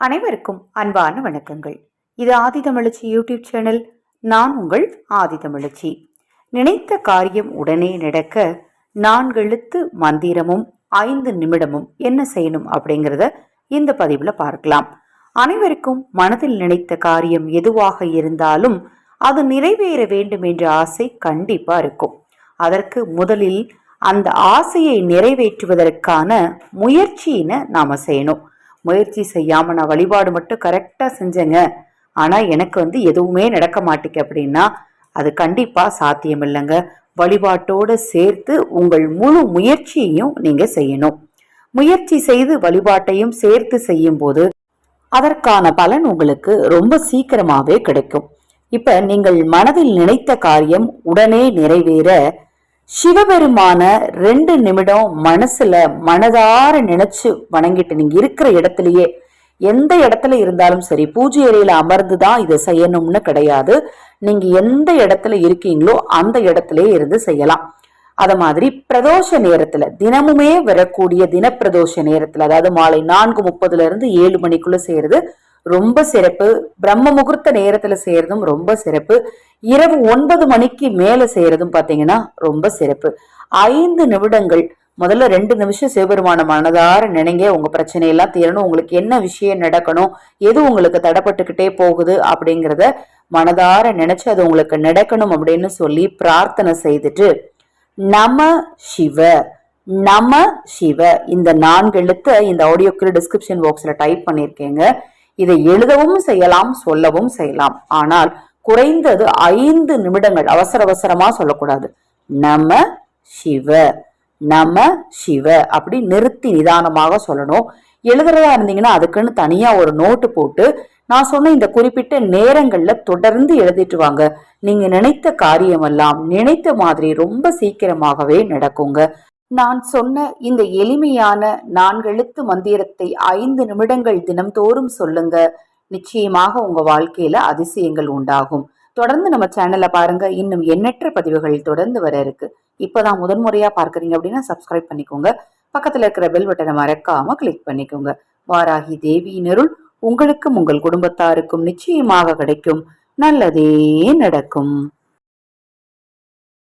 அனைவருக்கும் அன்பான வணக்கங்கள். இது ஆதிதமிழச்சி யூடியூப் சேனல். நான் உங்கள் ஆதிதமிழச்சி நினைத்த காரியம் உடனே நடக்க நான்கெழுத்து மந்திரமும் ஐந்து நிமிடமும் என்ன செய்யணும் அப்படிங்கிறத இந்த பதிவில் பார்க்கலாம். அனைவருக்கும் மனதில் நினைத்த காரியம் எதுவாக இருந்தாலும் அது நிறைவேற வேண்டும் என்ற ஆசை கண்டிப்பாக இருக்கும். அதற்கு முதலில் அந்த ஆசையை நிறைவேற்றுவதற்கான முயற்சியினை நாம் செய்யணும். முயற்சி செய்யாம நான் வழிபாடு மட்டும் கரெக்டாக செஞ்சேங்க. ஆனால் எனக்கு வந்து எதுவுமே நடக்க மாட்டேங்க அப்படின்னா அது கண்டிப்பாக சாத்தியம் இல்லைங்க. வழிபாட்டோடு சேர்த்து உங்கள் முழு முயற்சியையும் நீங்கள் செய்யணும். முயற்சி செய்து வழிபாட்டையும் சேர்த்து செய்யும்போது அதற்கான பலன் உங்களுக்கு ரொம்ப சீக்கிரமாகவே கிடைக்கும். இப்போ நீங்கள் மனதில் நினைத்த காரியம் உடனே நிறைவேற சிவபெருமான ரெண்டு நிமிடம் மனசுல மனதார நினைச்சு வணங்கிட்டு நீங்க இருக்கிற இடத்துலயே எந்த இடத்துல இருந்தாலும் சரி பூஜை அறையில அமர்ந்து தான் இதை செய்யணும்னு கிடையாது. நீங்க எந்த இடத்துல இருக்கீங்களோ அந்த இடத்துலயே இருந்து செய்யலாம். அத மாதிரி பிரதோஷ நேரத்துல தினமுமே வரக்கூடிய தினப்பிரதோஷ நேரத்துல அதாவது மாலை நான்கு முப்பதுல இருந்து ஏழு மணிக்குள்ள செய்யறது ரொம்ப சிறப்பு. பிரம்ம முகூர்த்த நேரத்துல செய்யறதும் ரொம்ப சிறப்பு. இரவு ஒன்பது மணிக்கு மேல செய்யறதும் பாத்தீங்கன்னா ரொம்ப சிறப்பு. ஐந்து நிமிடங்கள் முதல்ல ரெண்டு நிமிஷம் சிவபெருமான மனதார நினைங்க. உங்க பிரச்சனையெல்லாம் தீரணும். உங்களுக்கு என்ன விஷயம் நடக்கணும்? எது உங்களுக்கு தடப்பட்டுக்கிட்டே போகுது அப்படிங்கிறத மனதார நினைச்சு அது உங்களுக்கு நடக்கணும் அப்படின்னு சொல்லி பிரார்த்தனை செய்துட்டு நம சிவ நம சிவ. இந்த நான்கு எழுத்த இந்த ஆடியோக்கு டிஸ்கிரிப்ஷன் பாக்ஸ்ல டைப் பண்ணியிருக்கேங்க இதை எழுதவும் செய்யலாம் சொல்லவும் செய்யலாம். ஆனால் குறைந்தது ஐந்து நிமிடங்கள் அவசர அவசரமா சொல்லக்கூடாது. நம சிவ நம சிவ அப்படி நிறுத்தி நிதானமாக சொல்லணும். எழுதுறதா இருந்தீங்கன்னா அதுக்குன்னு தனியா ஒரு நோட்டு போட்டு நான் சொன்ன இந்த குறிப்பிட்ட நேரங்கள்ல தொடர்ந்து எழுதிட்டு வாங்க. நீங்க நினைத்த காரியமெல்லாம் நினைத்த மாதிரி ரொம்ப சீக்கிரமாகவே நடக்குங்க. நான் சொன்ன இந்த எளிமையான நான்கெழுத்து மந்திரத்தை ஐந்து நிமிடங்கள் தினம்தோறும் சொல்லுங்க. நிச்சயமாக உங்க வாழ்க்கையில அதிசயங்கள் உண்டாகும். தொடர்ந்து நம்ம சேனலை பாருங்க. இன்னும் எண்ணற்ற பதிவுகள் தொடர்ந்து வர இருக்கு. இப்பதான் முதன்முறையா பார்க்குறீங்க அப்படின்னா சப்ஸ்கிரைப் பண்ணிக்கோங்க. பக்கத்துல இருக்கிற பெல் பட்டனை மறக்காம கிளிக் பண்ணிக்கோங்க. வாராகி தேவியினருள் உங்களுக்கும் உங்கள் குடும்பத்தாருக்கும் நிச்சயமாக கிடைக்கும். நல்லதே நடக்கும்.